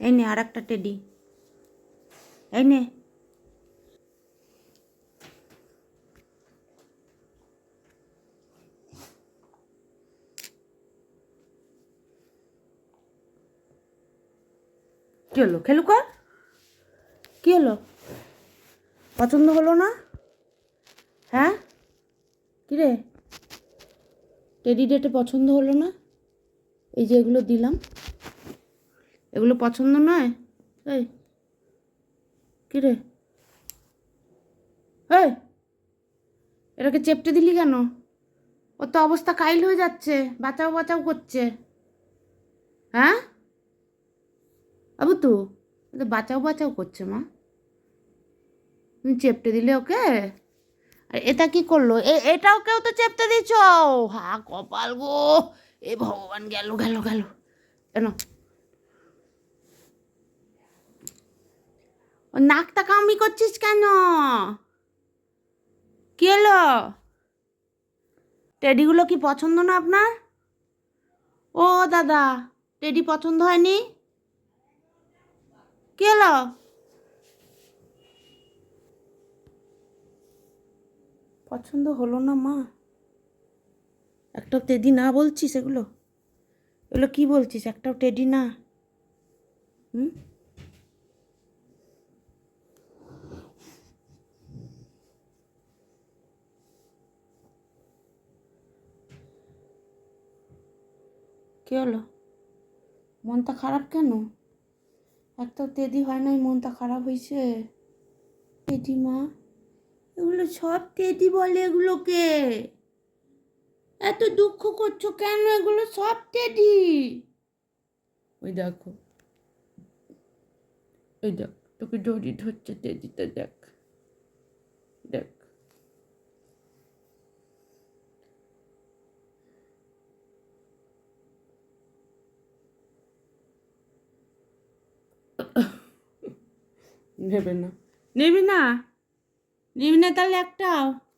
এই নে আর একটা টেডি এই নে। কি হলো? খেলুকা কি হলো? পছন্দ হলো না? হ্যাঁ? কিরে? টেডি ডেটে পছন্দ হলো না? এই যে এগুলো দিলাম। এগুলো পছন্দ নয়? এই কিরে এই, এটাকে চেপটে দিলি কেন? ওর তো অবস্থা কাইল হয়ে যাচ্ছে, বাঁচাও বাঁচাও করছে। হ্যাঁ? আবু তো তো বাঁচাও বাঁচাও করছে মা। তুমি চেপটে দিলে ওকে? আর এটা কি করল? এটাও কেউ তো চেপতে দিছ হা, কপাল গো! এ ভগবান গেল গেল গেল। কেন ও নাকটা কামি করছিস কেন? কি হলো? টেডিগুলো কি পছন্দ না আপনার? ও দাদা, টেডি পছন্দ হয়নি? কি হলো? পছন্দ হলো না মা। একটাও টেডি না বলছিস এগুলো? এগুলো কি বলছিস? একটাও টেডি না। হুম? কি হলো? মনটা খারাপ কেন? একটাও তেদি হয় নাই, মনটা খারাপ হয়েছে টেডি মা, এগুলো সব টেডি বলে এগুলোকে। এত দুঃখ করছ কেন? এগুলো সব টেডি ওই দেখো, ওই দেখ, তোকে জড়ি ধরছে টেডিটা দেখ। নেবে না। নেবে না? নিবি না তাহলে একটাও।